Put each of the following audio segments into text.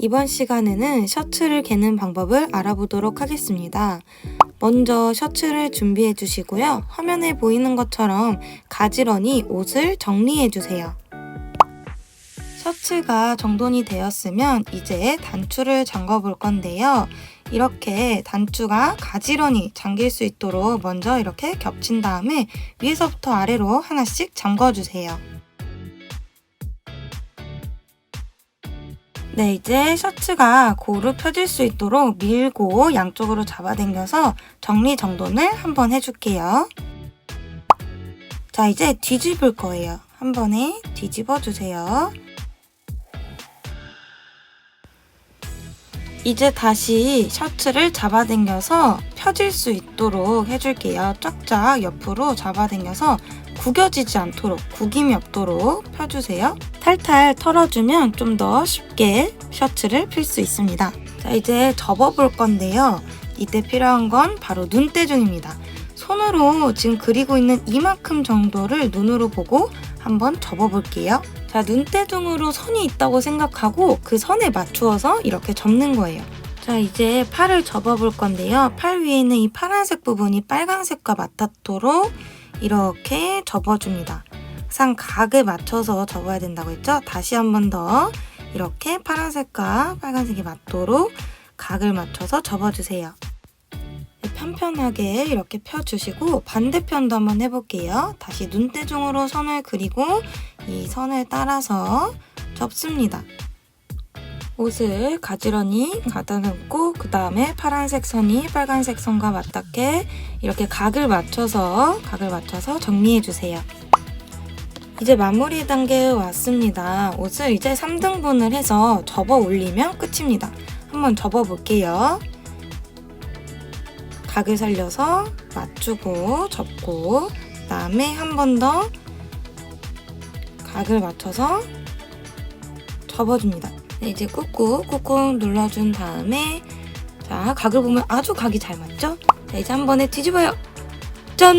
이번 시간에는 셔츠를 개는 방법을 알아보도록 하겠습니다. 먼저 셔츠를 준비해 주시고요. 화면에 보이는 것처럼 가지런히 옷을 정리해 주세요. 셔츠가 정돈이 되었으면 이제 단추를 잠궈 볼 건데요. 이렇게 단추가 가지런히 잠길 수 있도록 먼저 이렇게 겹친 다음에 위에서부터 아래로 하나씩 잠궈 주세요. 네, 이제 셔츠가 고루 펴질 수 있도록 밀고 양쪽으로 잡아당겨서 정리정돈을 한번 해줄게요. 자, 이제 뒤집을 거예요. 한 번에 뒤집어 주세요. 이제 다시 셔츠를 잡아당겨서 펴질 수 있도록 해줄게요. 쫙쫙 옆으로 잡아당겨서 구겨지지 않도록 구김이 없도록 펴주세요. 탈탈 털어주면 좀 더 쉽게 셔츠를 필 수 있습니다. 자 이제 접어볼 건데요. 이때 필요한 건 바로 눈대중입니다. 손으로 지금 그리고 있는 이만큼 정도를 눈으로 보고 한번 접어볼게요. 자, 눈대중으로 선이 있다고 생각하고 그 선에 맞추어서 이렇게 접는 거예요. 자, 이제 팔을 접어볼 건데요. 팔 위에 있는 이 파란색 부분이 빨간색과 맞닿도록 이렇게 접어줍니다. 항상 각에 맞춰서 접어야 된다고 했죠? 다시 한 번 더 이렇게 파란색과 빨간색이 맞도록 각을 맞춰서 접어주세요. 네, 편편하게 이렇게 펴주시고 반대편도 한번 해볼게요. 다시 눈대중으로 선을 그리고 이 선을 따라서 접습니다. 옷을 가지런히 가다듬고 그 다음에 파란색 선이 빨간색 선과 맞닿게 이렇게 각을 맞춰서 각을 맞춰서 정리해 주세요. 이제 마무리 단계에 왔습니다. 옷을 이제 3등분을 해서 접어 올리면 끝입니다. 한번 접어 볼게요. 각을 살려서 맞추고 접고 그다음에 한 번 더 각을 맞춰서 접어줍니다. 네, 이제 꾹꾹 꾹꾹 눌러준 다음에 자 각을 보면 아주 각이 잘 맞죠? 자 이제 한 번에 뒤집어요. 짠!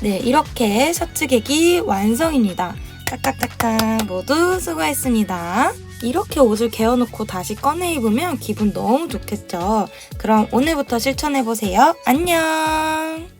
네 이렇게 셔츠 개기 완성입니다. 딱딱딱딱 모두 수고했습니다. 이렇게 옷을 개어놓고 다시 꺼내 입으면 기분 너무 좋겠죠? 그럼 오늘부터 실천해보세요. 안녕!